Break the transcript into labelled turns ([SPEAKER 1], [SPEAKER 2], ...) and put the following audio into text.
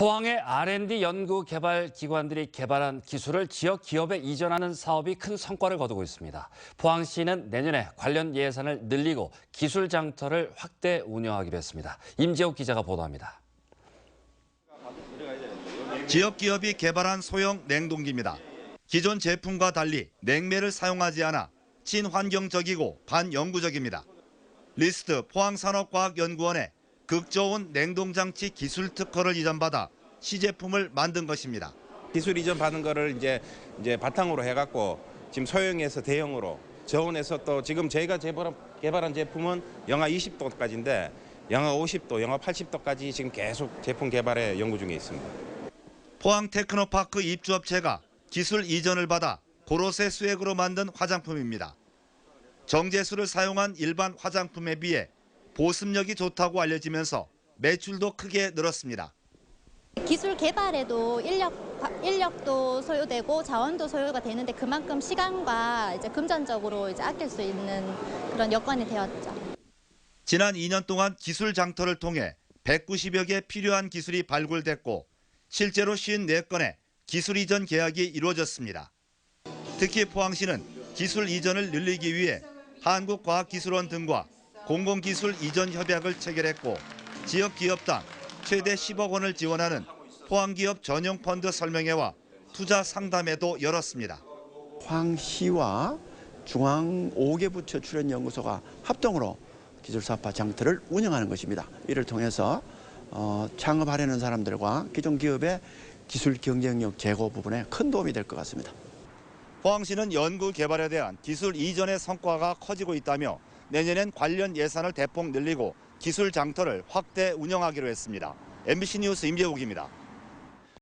[SPEAKER 1] 포항의 R&D 연구 개발 기관들이 개발한 기술을 지역 기업에 이전하는 사업이 큰 성과를 거두고 있습니다. 포항시는 내년에 관련 예산을 늘리고 기술 장터를 확대 운영하기로 했습니다. 임재욱 기자가 보도합니다.
[SPEAKER 2] 지역 기업이 개발한 소형 냉동기입니다. 기존 제품과 달리 냉매를 사용하지 않아 친환경적이고 반영구적입니다. 리스트 포항산업과학연구원에 극저온 냉동장치 기술 특허를 이전받아 시제품을 만든 것입니다.
[SPEAKER 3] 기술 이전 받은 거를 이제 이제 바탕으로 해갖고 지금 소형에서 대형으로 저온에서 또 지금 저희가 개발한, 개발한 제품은 영하 20도까지인데 영하 50도, 영하 80도까지 지금 계속 제품 개발에 연구 중에 있습니다.
[SPEAKER 2] 포항 테크노파크 입주업체가 기술 이전을 받아 고로쇠 수액으로 만든 화장품입니다. 정제수를 사용한 일반 화장품에 비해 보습력이 좋다고 알려지면서 매출도 크게 늘었습니다.
[SPEAKER 4] 기술 개발에도 인력, 인력도 소요되고 자원도 소요가 되는데 그만큼 시간과 이제 금전적으로 이제 아낄 수 있는 그런 여건이 되었죠.
[SPEAKER 2] 지난 2년 동안 기술 장터를 통해 190여 개 필요한 기술이 발굴됐고 실제로 54건의 기술 이전 계약이 이루어졌습니다. 특히 포항시는 기술 이전을 늘리기 위해 한국과학기술원 등과 공공기술 이전 협약을 체결했고 지역 기업당 최대 10억 원을 지원하는 포항기업 전용 펀드 설명회와 투자 상담회도 열었습니다.
[SPEAKER 5] 포항시와 중앙 5개 부처 출연 연구소가 합동으로 기술사업화 장터를 운영하는 것입니다. 이를 통해서 어, 창업하려는 사람들과 기존 기업의 기술 경쟁력 제고 부분에 큰 도움이 될 것 같습니다.
[SPEAKER 2] 포항시는 연구 개발에 대한 기술 이전의 성과가 커지고 있다며 내년엔 관련 예산을 대폭 늘리고 기술 장터를 확대 운영하기로 했습니다. MBC 뉴스 임재욱입니다.